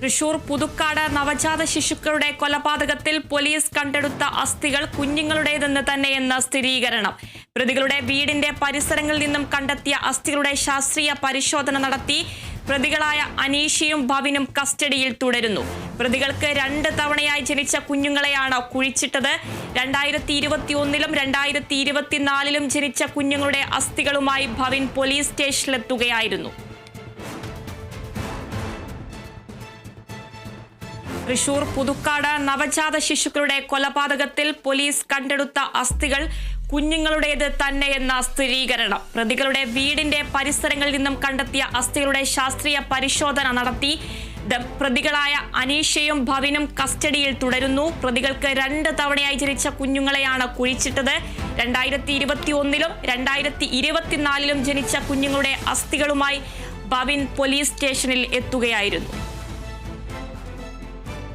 തൃശൂർ പുതുക്കാട് നവജാത ശിശുക്കളുടെ കൊലപാതകത്തിൽ പോലീസ് കണ്ടെടുത്ത അസ്ഥികൾ കുഞ്ഞുങ്ങളുടേതെന്ന് തന്നെയെന്ന സ്ഥിരീകരണം. പ്രതികളുടെ വീടിന്റെ പരിസരങ്ങളിൽ നിന്നും കണ്ടെത്തിയ അസ്ഥികളുടെ ശാസ്ത്രീയ പരിശോധന നടത്തി പ്രതികളായ അനീഷയും ഭവിനും കസ്റ്റഡിയിൽ തുടരുന്നു. പ്രതികൾക്ക് രണ്ട് തവണയായി ജനിച്ച കുഞ്ഞുങ്ങളെയാണ് കുഴിച്ചിട്ടത്. രണ്ടായിരത്തി ഇരുപത്തി ഒന്നിലും രണ്ടായിരത്തി ഇരുപത്തിനാലിലും ജനിച്ച കുഞ്ഞുങ്ങളുടെ അസ്ഥികളുമായി ഭവിൻ പോലീസ് സ്റ്റേഷനിലെത്തുകയായിരുന്നു. തൃശൂർ പുതുക്കാട് നവജാത ശിശുക്കളുടെ കൊലപാതകത്തിൽ പോലീസ് കണ്ടെടുത്ത അസ്ഥികൾ കുഞ്ഞുങ്ങളുടേത് തന്നെയെന്ന സ്ഥിരീകരണം. പ്രതികളുടെ വീടിന്റെ പരിസരങ്ങളിൽ നിന്നും കണ്ടെത്തിയ അസ്ഥികളുടെ ശാസ്ത്രീയ പരിശോധന നടത്തി. പ്രതികളായ അനീഷയും ഭവിനും കസ്റ്റഡിയിൽ തുടരുന്നു. പ്രതികൾക്ക് രണ്ട് തവണയായി ജനിച്ച കുഞ്ഞുങ്ങളെയാണ് കുഴിച്ചിട്ടത്. രണ്ടായിരത്തി ഇരുപത്തി ഒന്നിലും രണ്ടായിരത്തി ഇരുപത്തിനാലിലും ജനിച്ച കുഞ്ഞുങ്ങളുടെ അസ്ഥികളുമായി ഭവിൻ പോലീസ് സ്റ്റേഷനിൽ എത്തുകയായിരുന്നു.